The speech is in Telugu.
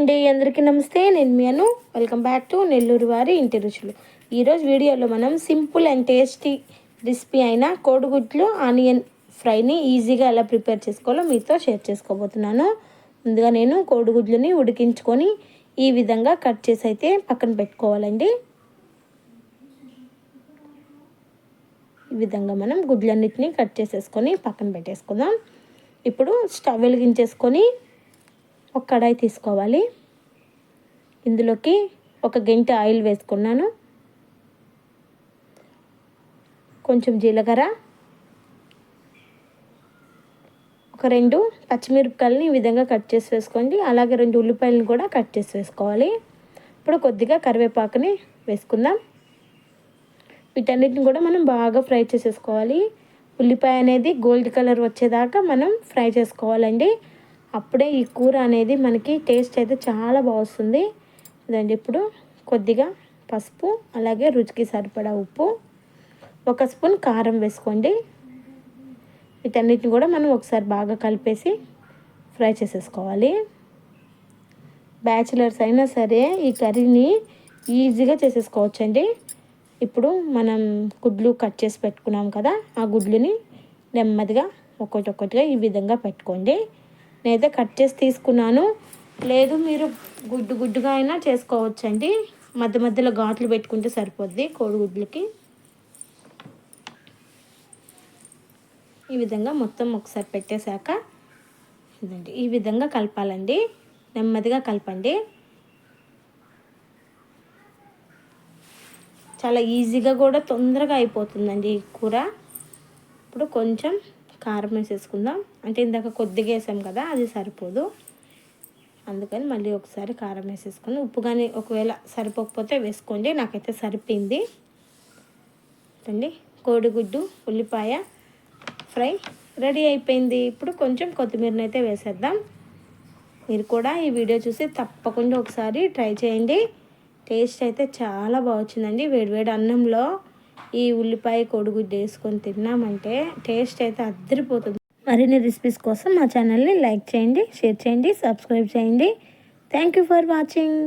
అండి అందరికీ నమస్తే. నేను మీ Anu. Welcome back to Nellore వారి ఇంటి రుచులు. ఈరోజు వీడియోలో మనం సింపుల్ అండ్ టేస్టీ రెసిపీ అయిన కోడిగుడ్లు ఆనియన్ ఫ్రైని ఈజీగా ఎలా ప్రిపేర్ చేసుకోవాలో మీతో షేర్ చేసుకోబోతున్నాను. ముందుగా నేను కోడిగుడ్లని ఉడికించుకొని ఈ విధంగా కట్ చేసి అయితే పక్కన పెట్టుకోవాలండి. ఈ విధంగా మనం గుడ్లన్నిటిని కట్ చేసేసుకొని పక్కన పెట్టేసుకుందాం. ఇప్పుడు స్టవ్ వెలిగించేసుకొని ఒక కడాయి తీసుకోవాలి. ఇందులోకి ఒక గంట ఆయిల్ వేసుకున్నాను. కొంచెం జీలకర్ర. ఒక రెండు పచ్చిమిరపకాయలని ఈ విధంగా కట్ చేసి వేసుకోండి. అలాగే రెండు ఉల్లిపాయలను కూడా కట్ చేసి వేసుకోవాలి. ఇప్పుడు కొద్దిగా కరివేపాకుని వేసుకుందాం. వీటన్నిటిని కూడా మనం బాగా ఫ్రై చేసేసుకోవాలి. ఉల్లిపాయ అనేది గోల్డ్ కలర్ వచ్చేదాకా మనం ఫ్రై చేసుకోవాలండి. అప్పుడే ఈ కూర అనేది మనకి టేస్ట్ అయితే చాలా బాగుంది ఇదండి ఇప్పుడు కొద్దిగా పసుపు అలాగే రుచికి సరిపడా ఉప్పు. ఒక స్పూన్ కారం వేసుకోండి. వీటన్నిటిని కూడా మనం ఒకసారి బాగా కలిపేసి ఫ్రై చేసేసుకోవాలి. బ్యాచిలర్స్ అయినా సరే ఈ కర్రీని ఈజీగా చేసేసుకోవచ్చండి. ఇప్పుడు మనం గుడ్లు కట్ చేసి పెట్టుకున్నాం కదా ఆ గుడ్లని నెమ్మదిగా ఒకటి ఒక్కొక్కటిగా ఈ విధంగా పెట్టుకోండి. నేనైతే కట్ చేసి తీసుకున్నాను. లేదు మీరు గుడ్డు గుడ్డుగా అయినా చేసుకోవచ్చండి. మధ్య మధ్యలో ఘాట్లు పెట్టుకుంటే సరిపోద్ది కోడిగుడ్లకి ఈ విధంగా మొత్తం ఒకసారి పెట్టేశాక ఇదండి. ఈ విధంగా కలపాలండి. నెమ్మదిగా కలపండి. చాలా ఈజీగా కూడా తొందరగా అయిపోతుందండి ఈ కూర. ఇప్పుడు కొంచెం కారం వేసేసుకుందాం. అంటే ఇందాక కొద్దిగా వేసాం కదా అది సరిపోదు. అందుకని మళ్ళీ ఒకసారి కారం వేసేసుకుందాం ఉప్పు కానీ ఒకవేళ సరిపోకపోతే వేసుకోండి. నాకైతే సరిపోయింది. అండి కోడిగుడ్డు ఉల్లిపాయ ఫ్రై రెడీ అయిపోయింది. ఇప్పుడు కొంచెం కొత్తిమీరని అయితే వేసేద్దాం. మీరు కూడా ఈ వీడియో చూసి తప్పకుండా ఒకసారి ట్రై చేయండి. టేస్ట్ అయితే చాలా బాగుంది వేడివేడి అన్నంలో ఈ ఉల్లిపాయ కోడిగుడ్డు వేసుకొని తిన్నామంటే టేస్ట్ అయితే అద్దరిపోతుంది. మరిన్ని రెసిపీస్ కోసం మా ఛానల్ని లైక్ చేయండి షేర్ చేయండి సబ్స్క్రైబ్ చేయండి. Thank you for watching